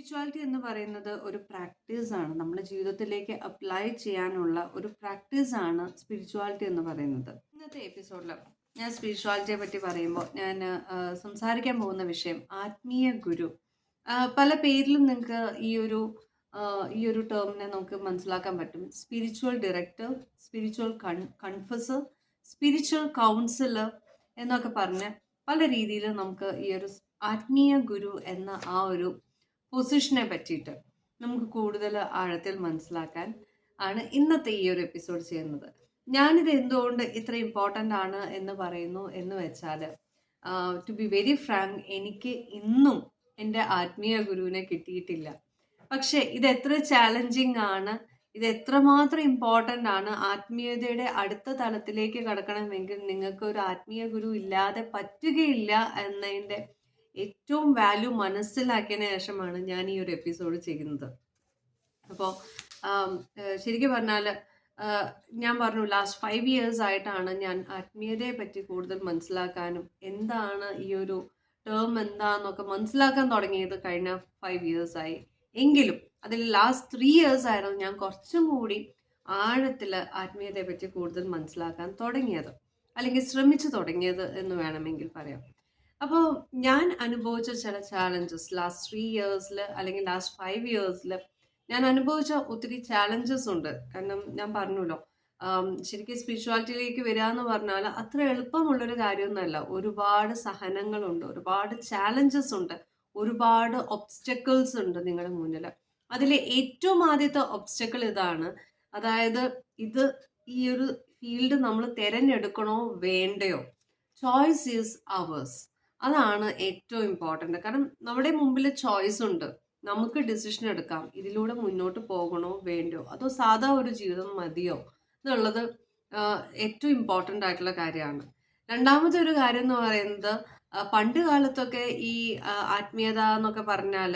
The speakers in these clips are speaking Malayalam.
സ്പിരിച്വാലിറ്റി എന്ന് പറയുന്നത് ഒരു പ്രാക്ടീസ് ആണ്. നമ്മുടെ ജീവിതത്തിലേക്ക് അപ്ലൈ ചെയ്യാനുള്ള ഒരു പ്രാക്ടീസ് ആണ് സ്പിരിച്വാലിറ്റി എന്ന് പറയുന്നത്. ഇന്നത്തെ എപ്പിസോഡിൽ ഞാൻ സ്പിരിച്വാലിറ്റിയെ പറ്റി പറയുമ്പോൾ ഞാൻ സംസാരിക്കാൻ പോകുന്ന വിഷയം ആത്മീയ ഗുരു. പല പേരിലും നിങ്ങൾക്ക് ഈ ഒരു ഈ ഒരു ടേമിനെ നമുക്ക് മനസ്സിലാക്കാൻ പറ്റും. Spiritual director spiritual con confessor spiritual counsellor എന്നൊക്കെ പറഞ്ഞ് പല രീതിയിൽ നമുക്ക് ഈ ഒരു ആത്മീയ ഗുരു എന്ന ആ ഒരു പൊസിഷനെ പറ്റിയിട്ട് നമുക്ക് കൂടുതൽ ആഴത്തിൽ മനസ്സിലാക്കാൻ ആണ് ഇന്നത്തെ ഈ ഒരു എപ്പിസോഡ് ചെയ്യുന്നത്. ഞാനിത് എന്തുകൊണ്ട് ഇത്ര ഇമ്പോർട്ടന്റ് ആണ് എന്ന് പറയുന്നു എന്ന് വെച്ചാൽ ടു ബി വെരി ഫ്രാങ്ക് എനിക്ക് ഇന്നും എന്റെ ആത്മീയ ഗുരുവിനെ കിട്ടിയിട്ടില്ല. പക്ഷേ ഇത് എത്ര ചാലഞ്ചിങ് ആണ് ഇത് എത്രമാത്രം ഇമ്പോർട്ടന്റ് ആണ് ആത്മീയതയുടെ അടുത്ത തലത്തിലേക്ക് കടക്കണമെങ്കിൽ നിങ്ങൾക്ക് ഒരു ആത്മീയ ഗുരു ഇല്ലാതെ പറ്റുകയില്ല എന്നതിന്റെ ഏറ്റവും വാല്യൂ മനസ്സിലാക്കിയതിന് ശേഷമാണ് ഞാൻ ഈ ഒരു എപ്പിസോഡ് ചെയ്യുന്നത്. അപ്പോൾ ശരിക്കും പറഞ്ഞാൽ ഞാൻ പറഞ്ഞു ലാസ്റ്റ് ഫൈവ് ഇയേഴ്സ് ആയിട്ടാണ് ഞാൻ ആത്മീയതയെ പറ്റി കൂടുതൽ മനസ്സിലാക്കാനും എന്താണ് ഈ ഒരു ടേം എന്താണെന്നൊക്കെ മനസ്സിലാക്കാൻ തുടങ്ങിയത് കഴിഞ്ഞ ഫൈവ് ഇയേഴ്സ് ആയി. എങ്കിലും അതിൽ ലാസ്റ്റ് ത്രീ ഇയേഴ്സ് ആയിരുന്നു ഞാൻ കുറച്ചും കൂടി ആഴത്തിൽ ആത്മീയതയെ പറ്റി കൂടുതൽ മനസ്സിലാക്കാൻ തുടങ്ങിയത്. അല്ലെങ്കിൽ ശ്രമിച്ചു തുടങ്ങിയത് എന്ന് വേണമെങ്കിൽ പറയാം. അപ്പോൾ ഞാൻ അനുഭവിച്ച ചില ചാലഞ്ചസ് ലാസ്റ്റ് ത്രീ ഇയേഴ്സിൽ അല്ലെങ്കിൽ ലാസ്റ്റ് ഫൈവ് ഇയേഴ്സിൽ ഞാൻ അനുഭവിച്ച ഒത്തിരി ചാലഞ്ചസ് ഉണ്ട്. കാരണം ഞാൻ പറഞ്ഞല്ലോ ശരിക്കും സ്പിരിച്വാലിറ്റിയിലേക്ക് വരിക എന്ന് പറഞ്ഞാൽ അത്ര എളുപ്പമുള്ളൊരു കാര്യമൊന്നുമല്ല. ഒരുപാട് സഹനങ്ങളുണ്ട് ഒരുപാട് ചാലഞ്ചസ് ഉണ്ട് ഒരുപാട് ഒബ്സ്റ്റക്കിൾസ് ഉണ്ട് നിങ്ങളുടെ മുന്നിൽ അതിലെ ഏറ്റവും ആദ്യത്തെ ഒബ്സ്റ്റക്കിൾ ഇതാണ്. അതായത് ഇത് ഈ ഒരു ഫീൽഡ് നമ്മൾ തിരഞ്ഞെടുക്കണോ വേണ്ടയോ? ചോയ്സ് ഈസ് അവേഴ്സ് അതാണ് ഏറ്റവും ഇമ്പോർട്ടന്റ് കാരണം നമ്മുടെ മുമ്പിൽ ചോയ്സ് ഉണ്ട്. നമുക്ക് ഡിസിഷൻ എടുക്കാം. ഇതിലൂടെ മുന്നോട്ട് പോകണോ വേണ്ടോ അതോ സാധാ ഒരു ജീവിതം മതിയോ? എന്നുള്ളത് ഏറ്റവും ഇമ്പോർട്ടന്റ് ആയിട്ടുള്ള കാര്യമാണ്. രണ്ടാമത്തെ ഒരു കാര്യം എന്ന് പറയുന്നത് പണ്ട് കാലത്തൊക്കെ ഈ ആത്മീയത എന്നൊക്കെ പറഞ്ഞാൽ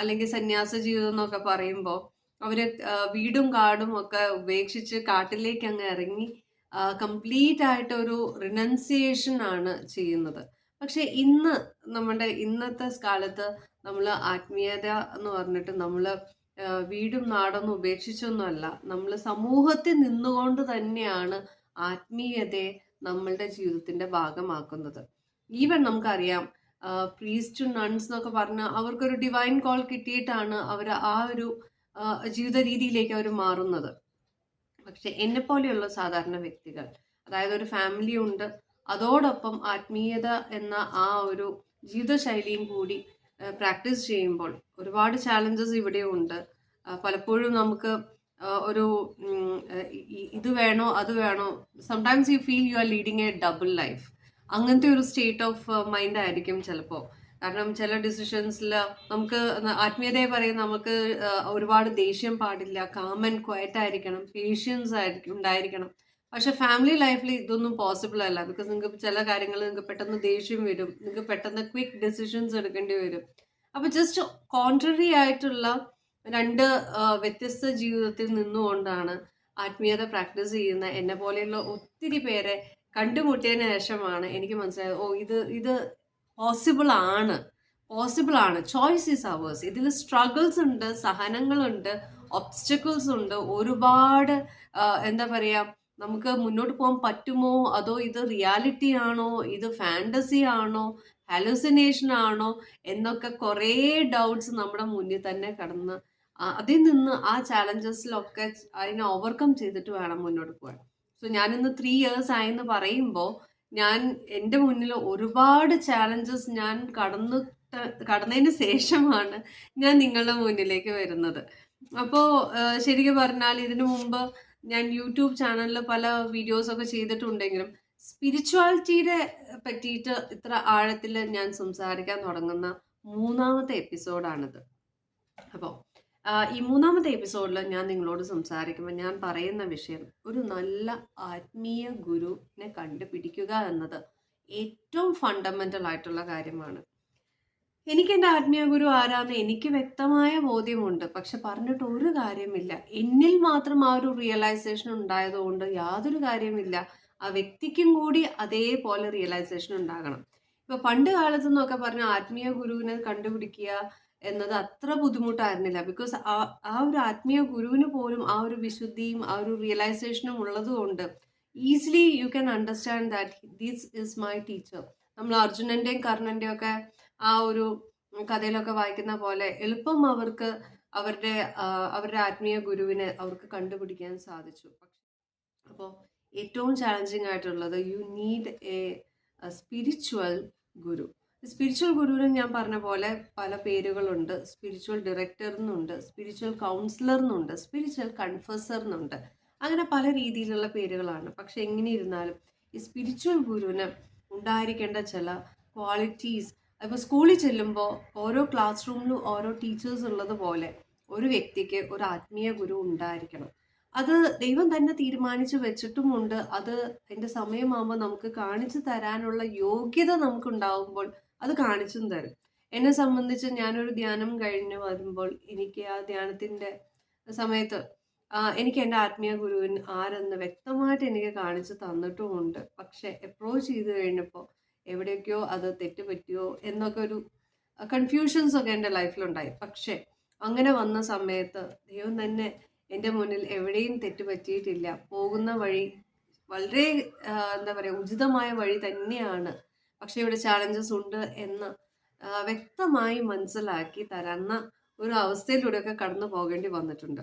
അല്ലെങ്കിൽ സന്യാസ ജീവിതം എന്നൊക്കെ പറയുമ്പോൾ അവർ വീടും കാടും ഒക്കെ ഉപേക്ഷിച്ച് കാട്ടിലേക്ക് അങ്ങ് ഇറങ്ങി കംപ്ലീറ്റ് ആയിട്ട് ഒരു റിനൗൺസിയേഷൻ ആണ് ചെയ്യുന്നത്. പക്ഷെ ഇന്ന് നമ്മുടെ ഇന്നത്തെ കാലത്ത് നമ്മൾ ആത്മീയത എന്ന് പറഞ്ഞിട്ട് നമ്മൾ വീടും നാടൊന്നും ഉപേക്ഷിച്ചൊന്നുമല്ല. നമ്മൾ സമൂഹത്തിൽ നിന്നുകൊണ്ട് തന്നെയാണ് ആത്മീയതയെ നമ്മളുടെ ജീവിതത്തിന്റെ ഭാഗമാക്കുന്നത്. ഈവൻ നമുക്കറിയാം പ്രീസ്റ്റ് നൺസ് എന്നൊക്കെ പറഞ്ഞ് അവർക്കൊരു ഡിവൈൻ കോൾ കിട്ടിയിട്ടാണ് അവർ ആ ഒരു ജീവിത രീതിയിലേക്ക് അവർ മാറുന്നത്. പക്ഷെ എന്നെ പോലെയുള്ള സാധാരണ വ്യക്തികൾ അതായത് ഒരു ഫാമിലി ഉണ്ട് അതോടൊപ്പം ആത്മീയത എന്ന ആ ഒരു ജീവിതശൈലിയും കൂടി പ്രാക്ടീസ് ചെയ്യുമ്പോൾ ഒരുപാട് ചാലഞ്ചസ് ഇവിടെ ഉണ്ട്. പലപ്പോഴും നമുക്ക് ഒരു ഇത് വേണോ അത് വേണോ sometimes you feel you are leading a double life അങ്ങനത്തെ ഒരു സ്റ്റേറ്റ് ഓഫ് മൈൻഡ് ആയിരിക്കും ചിലപ്പോൾ കാരണം ചില ഡിസിഷൻസിൽ നമുക്ക് ആത്മീയതയെ പറയും നമുക്ക് ഒരുപാട് ദേഷ്യം പാടില്ല കാമൻ ക്വയറ്റ് ആയിരിക്കണം പേഷ്യൻസ് ആയിരിക്കും ഉണ്ടായിരിക്കണം. പക്ഷെ ഫാമിലി ലൈഫിൽ ഇതൊന്നും പോസിബിൾ അല്ല. ബിക്കോസ് നിങ്ങൾക്ക് ചില കാര്യങ്ങൾ നിങ്ങൾക്ക് പെട്ടെന്ന് ദേഷ്യം വരും. നിങ്ങൾക്ക് പെട്ടെന്ന് ക്വിക്ക് ഡെസിഷൻസ് എടുക്കേണ്ടി വരും. അപ്പോൾ ജസ്റ്റ് കോൺട്രറി ആയിട്ടുള്ള രണ്ട് വ്യത്യസ്ത ജീവിതത്തിൽ നിന്നുകൊണ്ടാണ് ആത്മീയത പ്രാക്ടീസ് ചെയ്യുന്ന എന്നെ പോലെയുള്ള ഒത്തിരി പേരെ കണ്ടുമുട്ടിയതിന് ശേഷമാണ് എനിക്ക് മനസ്സിലായത് ഓ ഇത് ഇത് പോസിബിൾ ആണ്. പോസിബിൾ ആണ്. ചോയ്സ് ഈസ് അവേഴ്സ് ഇതിൽ സ്ട്രഗിൾസ് ഉണ്ട് സഹനങ്ങളുണ്ട് ഒബ്സ്റ്റക്കിൾസ് ഉണ്ട് ഒരുപാട് എന്താ പറയുക നമുക്ക് മുന്നോട്ട് പോകാൻ പറ്റുമോ? അതോ ഇത് റിയാലിറ്റി ആണോ? ഇത് ഫാന്റസി ആണോ? ഹാലുസിനേഷൻ ആണോ? എന്നൊക്കെ കുറേ ഡൗട്ട്സ് നമ്മുടെ മുന്നിൽ തന്നെ കടന്ന് അതിൽ നിന്ന് ആ ചാലഞ്ചസിലൊക്കെ അതിനെ ഓവർകം ചെയ്തിട്ട് വേണം മുന്നോട്ട് പോകാൻ. സോ ഞാനിന്ന് ത്രീ ഇയേഴ്സ് ആയെന്ന് പറയുമ്പോൾ ഞാൻ എന്റെ മുന്നിൽ ഒരുപാട് ചാലഞ്ചസ് ഞാൻ കടന്നു കടന്നതിന് ശേഷമാണ് ഞാൻ നിങ്ങളുടെ മുന്നിലേക്ക് വരുന്നത്. അപ്പോൾ ശരിക്കും പറഞ്ഞാൽ ഇതിനു മുമ്പ് ഞാൻ യൂട്യൂബ് ചാനലിൽ പല വീഡിയോസ് ഒക്കെ ചെയ്തിട്ടുണ്ടെങ്കിലും സ്പിരിച്വാലിറ്റിയുടെ പറ്റിയിട്ട് ഇത്ര ആഴത്തിൽ ഞാൻ സംസാരിക്കാൻ തുടങ്ങുന്ന മൂന്നാമത്തെ എപ്പിസോഡാണിത്. അപ്പോൾ ഈ മൂന്നാമത്തെ എപ്പിസോഡിൽ ഞാൻ നിങ്ങളോട് സംസാരിക്കുമ്പോൾ ഞാൻ പറയുന്ന വിഷയം ഒരു നല്ല ആത്മീയ ഗുരുവിനെ കണ്ടുപിടിക്കുക എന്നത് ഏറ്റവും ഫണ്ടമെന്റൽ ആയിട്ടുള്ള കാര്യമാണ്. എനിക്ക് എന്റെ ആത്മീയ ഗുരു ആരാന്ന് എനിക്ക് വ്യക്തമായ ബോധ്യമുണ്ട്. പക്ഷെ പറഞ്ഞിട്ട് ഒരു കാര്യമില്ല. എന്നിൽ മാത്രം ആ ഒരു റിയലൈസേഷൻ ഉണ്ടായതുകൊണ്ട് യാതൊരു കാര്യമില്ല. ആ വ്യക്തിക്കും കൂടി അതേപോലെ റിയലൈസേഷൻ ഉണ്ടാകണം. ഇപ്പൊ പണ്ട് കാലത്ത് എന്നൊക്കെ പറഞ്ഞ ആത്മീയ ഗുരുവിനെ കണ്ടുപിടിക്കുക എന്നത് അത്ര ബുദ്ധിമുട്ടായിരുന്നില്ല. ബിക്കോസ് ആ ആ ഒരു ആത്മീയ ഗുരുവിന് പോലും ആ ഒരു വിശുദ്ധിയും ആ ഒരു റിയലൈസേഷനും ഉള്ളതുകൊണ്ട് easily you can understand that this is my teacher നമ്മൾ അർജുനന്റെയും കർണന്റെയും ഒക്കെ ആ ഒരു കഥയിലൊക്കെ വായിക്കുന്ന പോലെ എളുപ്പം അവർക്ക് അവരുടെ അവരുടെ ആത്മീയ ഗുരുവിനെ അവർക്ക് കണ്ടുപിടിക്കാൻ സാധിച്ചു. അപ്പോൾ ഏറ്റവും ചാലഞ്ചിങ് ആയിട്ടുള്ളത് you need a spiritual guru spiritual ഗുരുവിന് ഞാൻ പറഞ്ഞ പോലെ പല പേരുകളുണ്ട്. സ്പിരിച്വൽ ഡയറക്ടർ എന്നുണ്ട് സ്പിരിച്വൽ കൗൺസിലർ എന്നുണ്ട് സ്പിരിച്വൽ കൺഫസർ എന്നുണ്ട് അങ്ങനെ പല രീതിയിലുള്ള പേരുകളാണ്. പക്ഷെ എങ്ങനെ ഇരുന്നാലും ഈ സ്പിരിച്വൽ ഗുരുവിന് ഉണ്ടായിരിക്കേണ്ട ചില ക്വാളിറ്റീസ് ഇപ്പോൾ സ്കൂളിൽ ചെല്ലുമ്പോൾ ഓരോ ക്ലാസ് റൂമിലും ഓരോ ടീച്ചേഴ്സ് ഉള്ളത് പോലെ ഒരു വ്യക്തിക്ക് ഒരു ആത്മീയ ഗുരു ഉണ്ടായിരിക്കണം. അത് ദൈവം തന്നെ തീരുമാനിച്ചു വെച്ചിട്ടുമുണ്ട്. അത് അതിന്റെ സമയമാകുമ്പോൾ നമുക്ക് കാണിച്ചു തരാനുള്ള യോഗ്യത നമുക്കുണ്ടാകുമ്പോൾ അത് കാണിച്ചും തരും. എന്നെ സംബന്ധിച്ച് ഞാനൊരു ധ്യാനം കഴിഞ്ഞ് വരുമ്പോൾ എനിക്ക് ആ ധ്യാനത്തിന്റെ സമയത്ത് എനിക്ക് എന്റെ ആത്മീയ ഗുരുവിൻ ആരെന്ന് വ്യക്തമായിട്ട് എനിക്ക് കാണിച്ചു തന്നിട്ടുമുണ്ട്. പക്ഷെ അപ്രോച്ച് ചെയ്ത് കഴിഞ്ഞപ്പോൾ എവിടെയൊക്കെയോ അത് തെറ്റുപറ്റിയോ എന്നൊക്കെ ഒരു കൺഫ്യൂഷൻസ് ഒക്കെ എന്റെ ലൈഫിലുണ്ടായി പക്ഷേ അങ്ങനെ വന്ന സമയത്ത് ദൈവം തന്നെ എന്റെ മുന്നിൽ എവിടെയും തെറ്റുപറ്റിയിട്ടില്ല. പോകുന്ന വഴി വളരെ എന്താ പറയുക ഉചിതമായ വഴി തന്നെയാണ്. പക്ഷേ ഇവിടെ ചാലഞ്ചസ് ഉണ്ട് എന്ന് വ്യക്തമായി മനസ്സിലാക്കി തരുന്ന ഒരു അവസ്ഥയിലൂടെയൊക്കെ കടന്നു പോകേണ്ടി വന്നിട്ടുണ്ട്.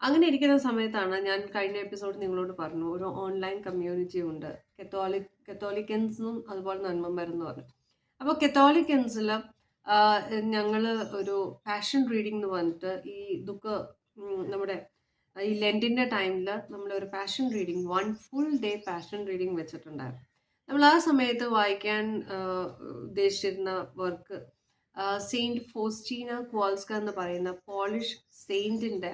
അങ്ങനെ ഇരിക്കുന്ന സമയത്താണ് ഞാൻ കഴിഞ്ഞ എപ്പിസോഡ് നിങ്ങളോട് പറഞ്ഞു ഒരു ഓൺലൈൻ കമ്മ്യൂണിറ്റി ഉണ്ട്. കത്തോലിക് കത്തോലിക്കൻസും അതുപോലെ നന്മമരെന്ന് പറഞ്ഞു. അപ്പോൾ കത്തോലിക്കൻസിൽ ഞങ്ങൾ ഒരു പാഷൻ റീഡിംഗ് എന്ന് പറഞ്ഞിട്ട് ഈ ദുഃഖ നമ്മുടെ ഈ ലെന്റിന്റെ ടൈമിൽ നമ്മൾ ഒരു passion reading one full day passion reading വെച്ചിട്ടുണ്ടായിരുന്നു. നമ്മൾ ആ സമയത്ത് വായിക്കാൻ ഉദ്ദേശിച്ചിരുന്ന വർക്ക് സെയിന്റ് ഫോസ്റ്റീന ക്വാൾസ്ക എന്ന് പറയുന്ന പോളിഷ് സെയിന്റിന്റെ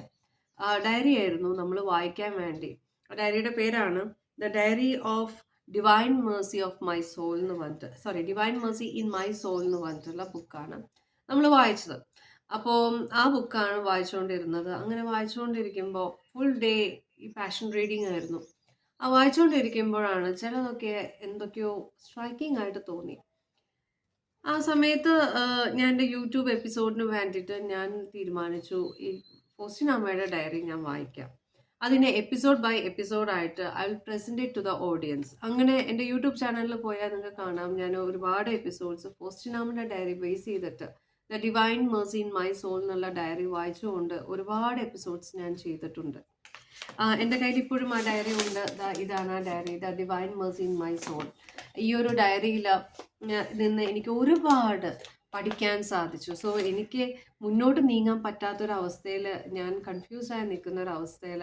ഡയറി ആയിരുന്നു നമ്മൾ വായിക്കാൻ വേണ്ടി. ഡയറിയുടെ പേരാണ് the diary of divine mercy of my soul എന്ന് പറഞ്ഞിട്ട് sorry divine mercy in my soul എന്ന് പറഞ്ഞിട്ടുള്ള ബുക്കാണ് നമ്മൾ വായിച്ചത്. അപ്പോൾ ആ ബുക്കാണ് വായിച്ചുകൊണ്ടിരുന്നത് അങ്ങനെ വായിച്ചുകൊണ്ടിരിക്കുമ്പോൾ ഫുൾ ഡേ ഈ പാഷൻ റീഡിംഗ് ആയിരുന്നു. ആ വായിച്ചുകൊണ്ടിരിക്കുമ്പോഴാണ് ചിലതൊക്കെ എന്തൊക്കെയോ സ്ട്രൈക്കിംഗ് ആയിട്ട് തോന്നി. ആ സമയത്ത് ഞാൻ എന്റെ യൂട്യൂബ് എപ്പിസോഡിന് വേണ്ടിയിട്ട് ഞാൻ തീരുമാനിച്ചു ഈ ഫോസ്റ്റിനാമ്മയുടെ ഡയറി ഞാൻ വായിക്കാം. അതിനെ episode by എപ്പിസോഡായിട്ട് I will present it to the audience അങ്ങനെ എന്റെ യൂട്യൂബ് ചാനലിൽ പോയാൽ നിങ്ങൾക്ക് കാണാം. ഞാൻ ഒരുപാട് എപ്പിസോഡ്സ് ഫോസ്റ്റിനാമിന്റെ ഡയറി ബേസ് ചെയ്തിട്ട് the divine mercy in my soul എന്നുള്ള ഡയറി വായിച്ചുകൊണ്ട് ഒരുപാട് എപ്പിസോഡ്സ് ഞാൻ ചെയ്തിട്ടുണ്ട്. എന്റെ കയ്യിൽ ഇപ്പോഴും ആ ഡയറി ഉണ്ട്. ദ ഇതാണ് ആ diary the divine mercy in my soul ഈ ഒരു ഡയറിയിൽ നിന്ന് എനിക്ക് ഒരുപാട് പഠിക്കാൻ സാധിച്ചു. സോ എനിക്ക് മുന്നോട്ട് നീങ്ങാൻ പറ്റാത്തൊരവസ്ഥയിൽ ഞാൻ കൺഫ്യൂസ് ആയി നിൽക്കുന്ന ഒരു അവസ്ഥയിൽ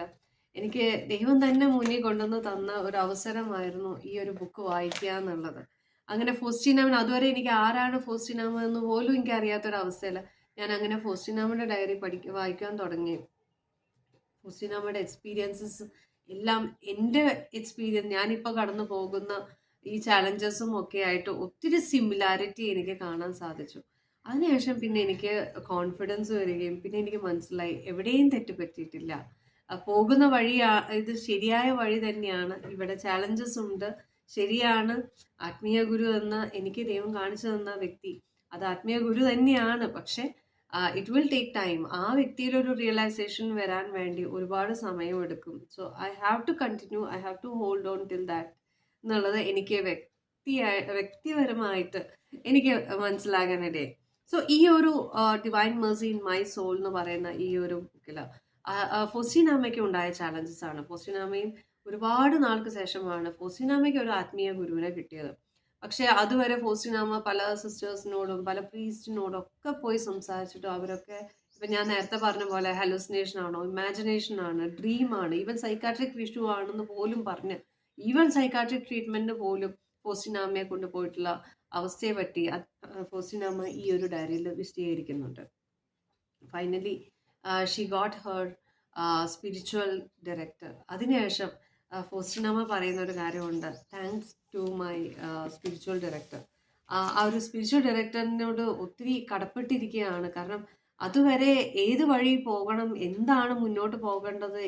എനിക്ക് ദൈവം തന്നെ മുന്നിൽ കൊണ്ടുവന്ന് തന്ന ഒരു അവസരമായിരുന്നു ഈ ഒരു ബുക്ക് വായിക്കുക എന്നുള്ളത്. അങ്ങനെ ഫോസ്റ്റിനാമൻ അതുവരെ എനിക്ക് ആരാണ് ഫോസ്റ്റിനാമ എന്ന് പോലും എനിക്ക് അറിയാത്തൊരവസ്ഥയില്ല ഞാൻ അങ്ങനെ ഫോസ്റ്റിനാമയുടെ ഡയറി പഠിക്ക വായിക്കാൻ തുടങ്ങി. ഫോസ്റ്റിനാമയുടെ എക്സ്പീരിയൻസസ് എല്ലാം എന്റെ എക്സ്പീരിയൻസ് ഞാനിപ്പോൾ കടന്നു പോകുന്ന ഈ ചാലഞ്ചസും ഒക്കെ ആയിട്ട് ഒത്തിരി സിമിലാരിറ്റി എനിക്ക് കാണാൻ സാധിച്ചു. അതിനുശേഷം പിന്നെ എനിക്ക് കോൺഫിഡൻസ് വരികയും പിന്നെ എനിക്ക് മനസ്സിലായി എവിടെയും തെറ്റ് പറ്റിയിട്ടില്ല. പോകുന്ന വഴി ഇത് ശരിയായ വഴി തന്നെയാണ്. ഇവിടെ ചാലഞ്ചസ് ഉണ്ട്. ശരിയാണ്. ആത്മീയ ഗുരു എന്ന് എനിക്ക് ദൈവം കാണിച്ചു തന്ന വ്യക്തി അത് ആത്മീയ ഗുരു തന്നെയാണ്. പക്ഷെ ഇറ്റ് വിൽ ടേക്ക് ടൈം ആ വ്യക്തിയിൽ ഒരു റിയലൈസേഷൻ വരാൻ വേണ്ടി ഒരുപാട് സമയമെടുക്കും so I have to continue I have to hold on till that എന്നുള്ളത് എനിക്ക് വ്യക്തിയായി വ്യക്തിപരമായിട്ട് എനിക്ക് മനസ്സിലാകാനിടയായി. സോ ഈ ഒരു divine mercy in my soul എന്ന് പറയുന്ന ഈ ഒരു ബുക്കിൽ ഫൊസിനാമയ്ക്ക് ഉണ്ടായ ചാലഞ്ചസ് ആണ്. ഫൊസിനാമയും ഒരുപാട് നാൾക്ക് ശേഷമാണ് ഫോസിനാമയ്ക്ക് ഒരു ആത്മീയ ഗുരുവിനെ കിട്ടിയത്. പക്ഷെ അതുവരെ ഫോസിനാമ പല സിസ്റ്റേഴ്സിനോടും പല പ്രീസ്റ്റിനോടും ഒക്കെ പോയി സംസാരിച്ചിട്ടും അവരൊക്കെ ഇപ്പം ഞാൻ നേരത്തെ പറഞ്ഞ പോലെ ഹലൂസിനേഷൻ ആണോ ഇമാജിനേഷൻ ആണ് ഡ്രീം ആണ് ഈവൻ സൈക്കാട്രിക് ഇഷ്യൂ ആണെന്ന് പോലും പറഞ്ഞ് ഈവൻ സൈക്കാട്രിക് ട്രീറ്റ്മെന്റ് പോലും ഫോസിനാമയെ കൊണ്ടുപോയിട്ടുള്ള അവസ്ഥയെ പറ്റി ഫോസിനാമ ഈ ഒരു ഡയറിയിൽ വിശദീകരിക്കുന്നുണ്ട്. Finally she got her spiritual director അതിനുശേഷം ഫോസ്റ്റിനാമ പറയുന്ന ഒരു കാര്യമുണ്ട് thanks to my spiritual director ആ ഒരു സ്പിരിച്വൽ ഡയറക്ടറിനോട് ഒത്തിരി കടപ്പെട്ടിരിക്കുകയാണ്. കാരണം അതുവരെ ഏത് വഴി പോകണം എന്താണ് മുന്നോട്ട് പോകേണ്ടത്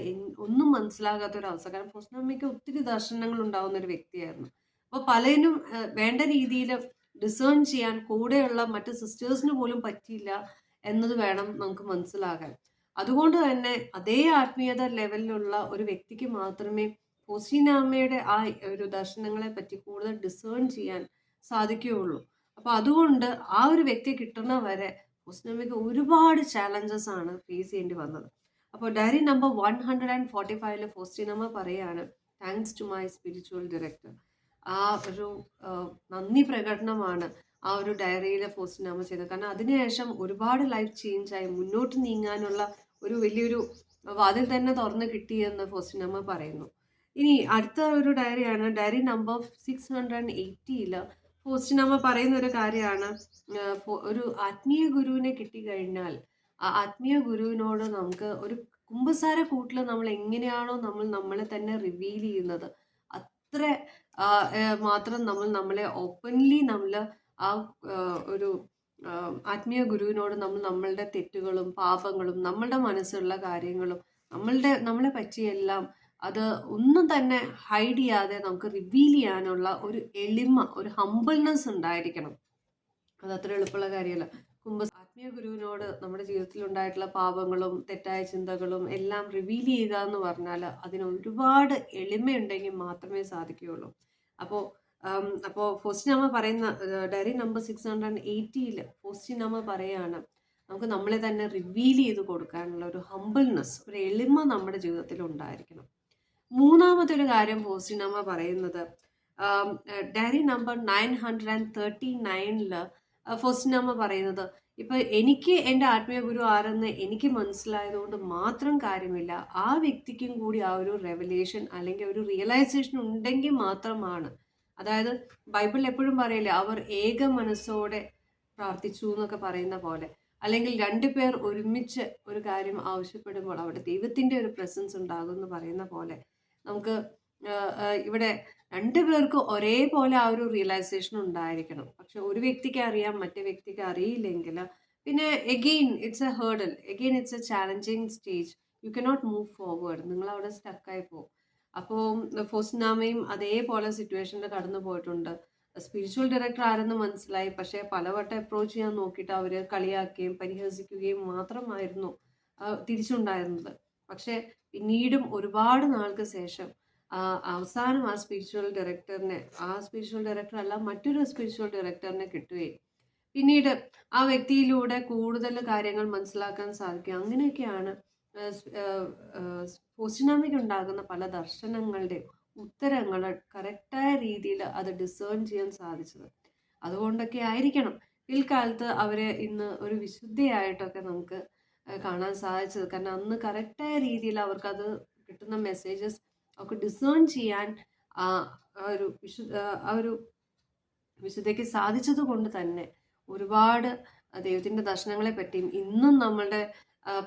ഒന്നും മനസ്സിലാകാത്ത ഒരു അവസ്ഥ. കാരണം ഫോസ്റ്റിനാമയ്ക്ക് ഒത്തിരി ദർശനങ്ങൾ ഉണ്ടാവുന്ന ഒരു വ്യക്തിയായിരുന്നു. അപ്പോൾ പലതിനും വേണ്ട രീതിയിൽ ഡിസേൺ ചെയ്യാൻ കൂടെയുള്ള മറ്റ് സിസ്റ്റേഴ്സിന് പോലും പറ്റിയില്ല. എന്നത് വേണം നമുക്ക് മനസ്സിലാകാൻ. അതുകൊണ്ട് തന്നെ അതേ ആത്മീയത ലെവലിലുള്ള ഒരു വ്യക്തിക്ക് മാത്രമേ ഹൊസീനാമ്മയുടെ ആ ഒരു ദർശനങ്ങളെ പറ്റി കൂടുതൽ ഡിസേൺ ചെയ്യാൻ സാധിക്കുകയുള്ളൂ. അപ്പോൾ അതുകൊണ്ട് ആ ഒരു വ്യക്തി കിട്ടുന്ന വരെ ഹൊസീനാമ്മയ്ക്ക് ഒരുപാട് ചാലഞ്ചസ് ആണ് ഫേസ് ചെയ്യേണ്ടി വന്നത്. അപ്പോൾ diary number one hundred and forty ഫൈവിൽ ഫോസ്റ്റീനമ്മ പറയാണ് thanks to my spiritual director ആ ഒരു നന്ദി പ്രകടനമാണ് ആ ഒരു ഡയറിയിലെ പോസ്റ്റ്നാമ ചെയ്തത്. കാരണം അതിനുശേഷം ഒരുപാട് ലൈഫ് ചേഞ്ച് ആയി. മുന്നോട്ട് നീങ്ങാനുള്ള ഒരു വലിയൊരു വാതിൽ തന്നെ തുറന്ന് കിട്ടിയെന്ന് പോസ്റ്റ്നാമ പറയുന്നു. ഇനി അടുത്ത ഒരു ഡയറിയാണ് ഡയറി നമ്പർ സിക്സ് ഹൺഡ്രഡ് എയ്റ്റിയിൽ പോസ്റ്റ്നാമ പറയുന്ന ഒരു കാര്യമാണ്. ഒരു ആത്മീയ ഗുരുവിനെ കിട്ടിക്കഴിഞ്ഞാൽ ആ ആത്മീയ ഗുരുവിനോട് നമുക്ക് ഒരു കുമ്പസാര കൂട്ടിൽ നമ്മൾ എങ്ങനെയാണോ നമ്മൾ നമ്മളെ തന്നെ റിവീൽ ചെയ്യുന്നത് അത്ര മാത്രം നമ്മൾ നമ്മളെ ഓപ്പൺലി നമ്മൾ ആ ഒരു ആത്മീയ ഗുരുവിനോട് നമ്മൾ നമ്മളുടെ തെറ്റുകളും പാപങ്ങളും നമ്മളുടെ മനസ്സിലുള്ള കാര്യങ്ങളും നമ്മളുടെ നമ്മളെ പറ്റിയെല്ലാം അത് ഒന്നും തന്നെ ഹൈഡ് ചെയ്യാതെ നമുക്ക് റിവീൽ ചെയ്യാനുള്ള ഒരു എളിമ ഒരു ഹമ്പിൾനെസ് ഉണ്ടായിരിക്കണം. അത് അത്ര എളുപ്പമുള്ള കാര്യമല്ല. കുംഭ ആത്മീയ ഗുരുവിനോട് നമ്മുടെ ജീവിതത്തിൽ ഉണ്ടായിട്ടുള്ള പാപങ്ങളും തെറ്റായ ചിന്തകളും എല്ലാം റിവീൽ ചെയ്യുക എന്ന് പറഞ്ഞാൽ അതിന് ഒരുപാട് എളിമയുണ്ടെങ്കിൽ മാത്രമേ സാധിക്കുകയുള്ളൂ. അപ്പോൾ അപ്പോൾ ഫോസ്റ്റിനാമ പറയുന്ന ഡയറി നമ്പർ സിക്സ് ഹൺഡ്രഡ് എയ്റ്റിയിൽ ഫോസ്റ്റിനാമ പറയാണ് നമുക്ക് നമ്മളെ തന്നെ റിവീൽ ചെയ്ത് കൊടുക്കാനുള്ള ഒരു ഹമ്പിൾനെസ് ഒരു എളിമ നമ്മുടെ ജീവിതത്തിൽ ഉണ്ടായിരിക്കണം. മൂന്നാമത്തെ ഒരു കാര്യം ഫോസ്റ്റിനാമ പറയുന്നത് diary number nine hundred and thirty നയനിൽ ഫോസ്റ്റിനാമ പറയുന്നത് ഇപ്പൊ എനിക്ക് എന്റെ ആത്മീയ ഗുരു ആരെന്ന് എനിക്ക് മനസ്സിലായതുകൊണ്ട് മാത്രം കാര്യമില്ല ആ വ്യക്തിക്കും കൂടി ആ ഒരു റെവലേഷൻ അല്ലെങ്കിൽ ഒരു റിയലൈസേഷൻ ഉണ്ടെങ്കിൽ മാത്രമാണ് അതായത് ബൈബിളിൽ എപ്പോഴും പറയില്ലേ അവർ ഏക മനസ്സോടെ പ്രാർത്ഥിച്ചു എന്നൊക്കെ പറയുന്ന പോലെ. അല്ലെങ്കിൽ രണ്ടു പേർ ഒരുമിച്ച് ഒരു കാര്യം ആവശ്യപ്പെടുമ്പോൾ അവിടെ ദൈവത്തിന്റെ ഒരു പ്രസൻസ് ഉണ്ടാകും എന്ന് പറയുന്ന പോലെ. നമുക്ക് ഇവിടെ രണ്ടു പേർക്ക് ഒരേപോലെ ആ ഒരു റിയലൈസേഷൻ ഉണ്ടായിരിക്കണം. പക്ഷെ ഒരു വ്യക്തിക്ക് അറിയാം മറ്റേ വ്യക്തിക്ക് അറിയില്ലെങ്കിൽ. പിന്നെ again it's a hurdle again it's a challenging stage you cannot move forward നിങ്ങൾ അവിടെ സ്റ്റക്കായി പോകും. അപ്പോൾ ഫോസ്നാമയും അതേപോലെ സിറ്റുവേഷനിൽ കടന്നു പോയിട്ടുണ്ട്. സ്പിരിച്വൽ ഡയറക്ടർ ആരെന്ന് മനസ്സിലായി. പക്ഷേ പലവട്ടം അപ്രോച്ച് ചെയ്യാൻ നോക്കിയിട്ട് അവർ കളിയാക്കുകയും പരിഹസിക്കുകയും മാത്രമായിരുന്നു തിരിച്ചുണ്ടായിരുന്നത്. പക്ഷേ പിന്നീടും ഒരുപാട് നാൾക്ക് ശേഷം അവസാനം ആ സ്പിരിച്വൽ ഡയറക്ടറിനെ ആ സ്പിരിച്വൽ ഡയറക്ടർ അല്ല മറ്റൊരു സ്പിരിച്വൽ ഡയറക്ടറിനെ കിട്ടുകയും. പിന്നീട് ആ വ്യക്തിയിലൂടെ കൂടുതൽ കാര്യങ്ങൾ മനസ്സിലാക്കാൻ സാധിക്കും അങ്ങനെയൊക്കെയാണ് പോസ്റ്റിനാമിക്ക് ഉണ്ടാകുന്ന പല ദർശനങ്ങളുടെ ഉത്തരങ്ങൾ കറക്റ്റായ രീതിയിൽ അത് ഡിസേൺ ചെയ്യാൻ സാധിച്ചത്. അതുകൊണ്ടൊക്കെ ആയിരിക്കണം പിൽക്കാലത്ത് അവരെ ഇന്ന് ഒരു വിശുദ്ധിയായിട്ടൊക്കെ നമുക്ക് കാണാൻ സാധിച്ചത്. കാരണം അന്ന് കറക്റ്റായ രീതിയിൽ അവർക്കത് കിട്ടുന്ന മെസ്സേജസ് ഒക്കെ ഡിസേൺ ചെയ്യാൻ ആ ഒരു വിശു ആ ഒരു വിശുദ്ധയ്ക്ക് സാധിച്ചത് കൊണ്ട് തന്നെ ഒരുപാട് ദൈവത്തിന്റെ ദർശനങ്ങളെ പറ്റിയും ഇന്നും നമ്മളുടെ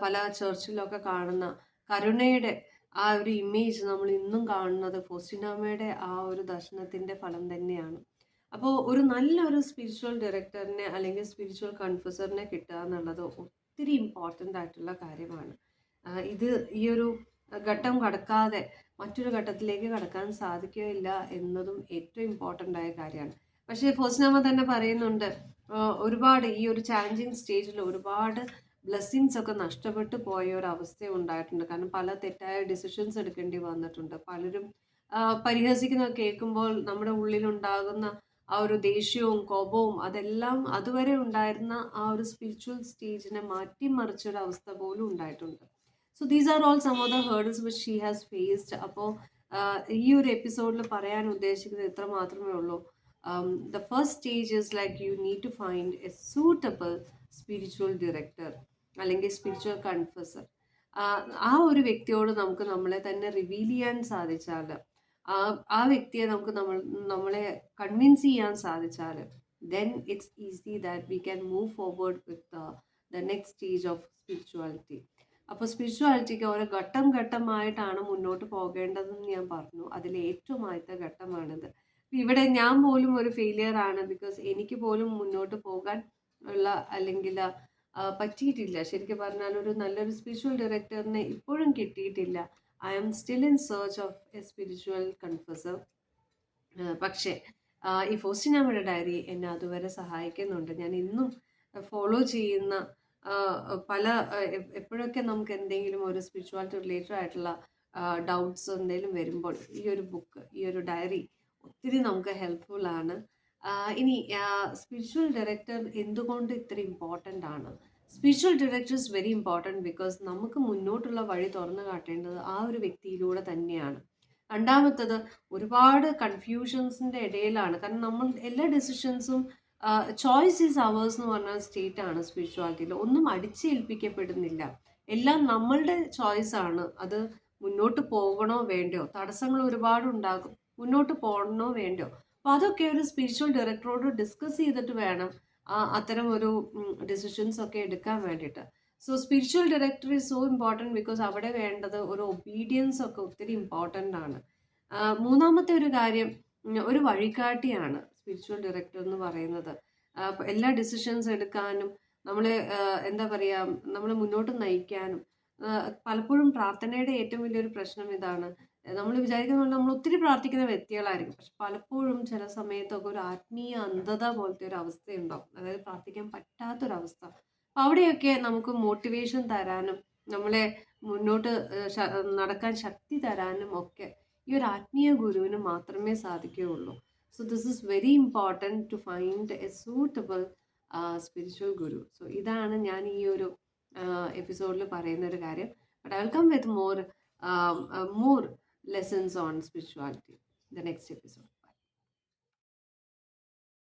പല ചർച്ചിലൊക്കെ കാണുന്ന കരുണയുടെ ആ ഒരു ഇമേജ് നമ്മൾ ഇന്നും കാണുന്നത് ഫോസ്റ്റിനാമയുടെ ആ ഒരു ദർശനത്തിന്റെ ഫലം തന്നെയാണ്. അപ്പോൾ ഒരു നല്ലൊരു സ്പിരിച്വൽ ഡയറക്ടറിനെ അല്ലെങ്കിൽ സ്പിരിച്വൽ കൺഫ്യൂസറിനെ കിട്ടുക എന്നുള്ളത് ഒത്തിരി ഇമ്പോർട്ടന്റ് ആയിട്ടുള്ള കാര്യമാണ്. ഇത് ഈ ഒരു ഘട്ടം കടക്കാതെ മറ്റൊരു ഘട്ടത്തിലേക്ക് കടക്കാൻ സാധിക്കുകയില്ല എന്നതും ഏറ്റവും ഇമ്പോർട്ടന്റ് ആയ കാര്യമാണ്. പക്ഷേ ഫോസ്നാമ തന്നെ പറയുന്നുണ്ട് ഒരുപാട് ഈ ഒരു ചാലഞ്ചിങ് സ്റ്റേജിൽ ഒരുപാട് ബ്ലെസ്സിങ്സ് ഒക്കെ നഷ്ടപ്പെട്ടു പോയ ഒരു അവസ്ഥ ഉണ്ടായിട്ടുണ്ട്. കാരണം പല തെറ്റായ ഡിസിഷൻസ് എടുക്കേണ്ടി വന്നിട്ടുണ്ട്. പലരും പരിഹസിക്കുന്ന കേൾക്കുമ്പോൾ നമ്മുടെ ഉള്ളിലുണ്ടാകുന്ന ആ ഒരു ദേഷ്യവും കോപവും അതെല്ലാം അതുവരെ ഉണ്ടായിരുന്ന ആ ഒരു സ്പിരിച്വൽ സ്റ്റേജിനെ മാറ്റിമറിച്ചൊരു അവസ്ഥ പോലും ഉണ്ടായിട്ടുണ്ട്. So these are all some of the hurdles which she has faced അപ്പോൾ ഈ ഒരു എപ്പിസോഡിൽ പറയാൻ ഉദ്ദേശിക്കുന്നത് ഇത്ര മാത്രമേ ഉള്ളൂ. The first stage is like you need to find a suitable spiritual director അല്ലെങ്കിൽ സ്പിരിച്വൽ കൺഫസർ ആ ഒരു വ്യക്തിയോട് നമുക്ക് നമ്മളെ തന്നെ റിവീൽ ചെയ്യാൻ സാധിച്ചാൽ ആ ആ വ്യക്തിയെ നമുക്ക് നമ്മൾ നമ്മളെ കൺവിൻസ് ചെയ്യാൻ സാധിച്ചാൽ then it's easy that we can move forward with the next stage of spirituality അപ്പോൾ സ്പിരിച്വാലിറ്റിക്ക് ഓരോ ഘട്ടം ഘട്ടമായിട്ടാണ് മുന്നോട്ട് പോകേണ്ടതെന്ന് ഞാൻ പറഞ്ഞു. അതിൽ ഏറ്റവും ആദ്യത്തെ ഘട്ടമാണിത്. ഇവിടെ ഞാൻ പോലും ഒരു ഫെയിലിയർ ആണ് ബിക്കോസ് എനിക്ക് പോലും മുന്നോട്ട് പോകാൻ ഉള്ള അല്ലെങ്കിൽ പറ്റിയിട്ടില്ല. ശരിക്കും പറഞ്ഞാൽ ഒരു നല്ലൊരു സ്പിരിച്വൽ ഡയറക്ടറിനെ ഇപ്പോഴും കിട്ടിയിട്ടില്ല. I am still in search of a spiritual confessor പക്ഷേ ഈ ഫോസ്റ്റിനാമയുടെ ഡയറി എന്നെ അതുവരെ സഹായിക്കുന്നുണ്ട്. ഞാൻ ഇന്നും ഫോളോ ചെയ്യുന്ന പല എപ്പോഴൊക്കെ നമുക്ക് എന്തെങ്കിലും ഒരു സ്പിരിച്വാലിറ്റി റിലേറ്റഡ് ആയിട്ടുള്ള ഡൗട്ട്സ് എന്തെങ്കിലും വരുമ്പോൾ ഈ ഒരു ബുക്ക് ഈ ഒരു ഡയറി ഒത്തിരി നമുക്ക് ഹെൽപ്ഫുൾ ആണ്. ഇനി സ്പിരിച്വൽ ഡയറക്ടർ എന്തുകൊണ്ട് ഇത്ര ഇമ്പോർട്ടന്റ് ആണ്? Spiritual director is very important because നമുക്ക് മുന്നോട്ടുള്ള വഴി തുറന്നു കാട്ടേണ്ടത് ആ ഒരു വ്യക്തിയിലൂടെ തന്നെയാണ്. രണ്ടാമത്തത് ഒരുപാട് കൺഫ്യൂഷൻസിന്റെ ഇടയിലാണ്. കാരണം നമ്മൾ എല്ലാ ഡെസിഷൻസും ചോയ്സ് ഈസ് അവേഴ്സ് എന്ന് പറഞ്ഞ സ്റ്റേറ്റ് ആണ് സ്പിരിച്വാലിറ്റിയിൽ ഒന്നും അടിച്ചേൽപ്പിക്കപ്പെടുന്നില്ല. എല്ലാം നമ്മളുടെ ചോയ്സ് ആണ്. അത് മുന്നോട്ട് പോകണോ വേണ്ടയോ? തടസ്സങ്ങൾ ഒരുപാട് ഉണ്ടാകും. മുന്നോട്ട് പോകണോ വേണ്ടയോ? അപ്പോൾ അതൊക്കെ ഒരു സ്പിരിച്വൽ ഡയറക്ടറോട് ഡിസ്കസ് ചെയ്തിട്ട് വേണം അത്തരം ഒരു ഡിസിഷൻസ് ഒക്കെ എടുക്കാൻ വേണ്ടിയിട്ട്. So spiritual director is so important because അവിടെ വേണ്ടത് ഒരു ഒബീഡിയൻസ് ഒക്കെ ഒത്തിരി ഇമ്പോർട്ടന്റ് ആണ്. മൂന്നാമത്തെ ഒരു കാര്യം ഒരു വഴികാട്ടിയാണ് സ്പിരിച്വൽ ഡയറക്ടർ എന്ന് പറയുന്നത്. എല്ലാ ഡിസിഷൻസ് എടുക്കാനും നമ്മളെ എന്താ പറയുക നമ്മളെ മുന്നോട്ട് നയിക്കാനും പലപ്പോഴും പ്രാർത്ഥനയുടെ ഏറ്റവും വലിയൊരു പ്രശ്നം ഇതാണ്. നമ്മൾ വിചാരിക്കുന്ന പോലെ നമ്മൾ ഒത്തിരി പ്രാർത്ഥിക്കുന്ന വ്യക്തികളായിരിക്കും. പക്ഷെ പലപ്പോഴും ചില സമയത്തൊക്കെ ഒരു ആത്മീയ അന്ധത പോലത്തെ ഒരു അവസ്ഥയുണ്ടാവും. അതായത് പ്രാർത്ഥിക്കാൻ പറ്റാത്തൊരവസ്ഥ. അപ്പം അവിടെയൊക്കെ നമുക്ക് മോട്ടിവേഷൻ തരാനും നമ്മളെ മുന്നോട്ട് നടക്കാൻ ശക്തി തരാനും ഒക്കെ ഈ ഒരു ആത്മീയ ഗുരുവിന് മാത്രമേ സാധിക്കുകയുള്ളൂ. So this is very important to find a suitable spiritual guru so ഇതാണ് ഞാൻ ഈ ഒരു എപ്പിസോഡിൽ പറയുന്ന ഒരു കാര്യം. But I welcome with more more lessons on spirituality. The next episode